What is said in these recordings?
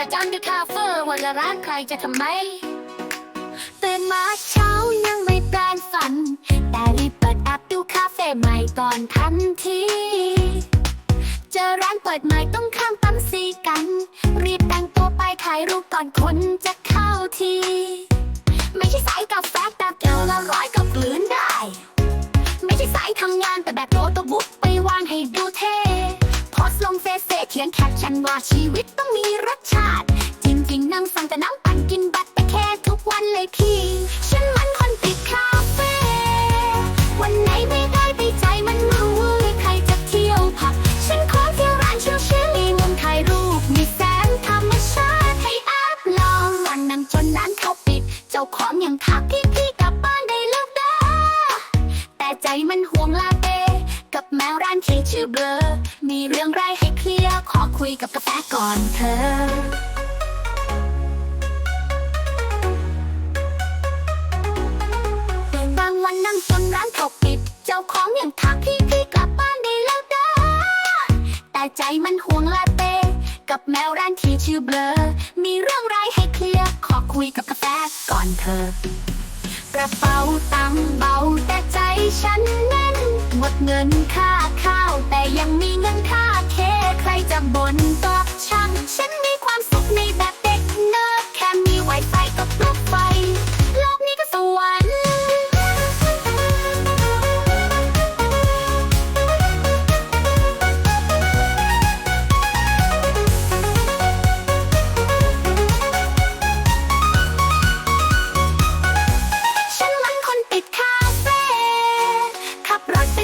ประจันด้วยคาเฟอร์วันละร้านใครจะทำไมตื่นมาเช้ายังไม่แปรงฟัน แต่รีบเปิดแอปดูคาเฟ่ใหม่ก่อนทันทีเจอร้านเปิดใหม่ต้องข้ามปั๊มซีกัน รีบแต่งตัวไปถ่ายรูปก่อนคนจะเข้าที ไม่ใช่สายกาแฟแบบเดียวละร้อยก็กลืนได้ ไม่ใช่สายทำงานแต่แบบโรตบุ๊ก ลงเฟซเฟซเขียนแคปชั่นว่าชีวิตต้องมีรสชาติ จริงๆ นั่งฟังแต่น้ำปั่นกินบัตรไปแค่ทุกวันเลยพี่ฉันมันคนติดคาเฟ่วันไหนไม่ได้ไปใจมันมาวุ้ยใครจะเที่ยวผับฉันขอเที่ยวร้านชิลชิลีมุมถ่ายรูปมีแสงธรรมชาติให้แอปลองวันนั่งจนร้านเขาปิด เจ้าของยังท แมวร้านที่ชื่อเบลอมีเรื่องไรให้เคลียร์ขอคุยกับกาแฟก่อนเธอบางวันนั่งจนร้านเขาปิด เจ้าของยังทักพี่พี่กลับบ้านได้แล้วนะแต่ใจมันห่วงลาเต้กับแมวร้านที่ชื่อเบลอ มีเรื่องไรให้เคลียร์ ขอคุยกับกาแฟก่อนเธอ กระเป๋าตังเบาแต่ หมดเงินค่าข้าว แต่ยังมีเงินค่าเค ใครจะบ่น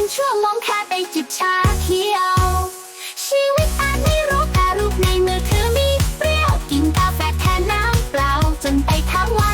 เนชั่วโมงแค่ไปจิบชาเขียว ชีวิตอาจไม่รู้แต่รูปในมือถือมีเปรี้ยวกินกาแฟแทนน้ำเปล่าจนไปทั้งวัน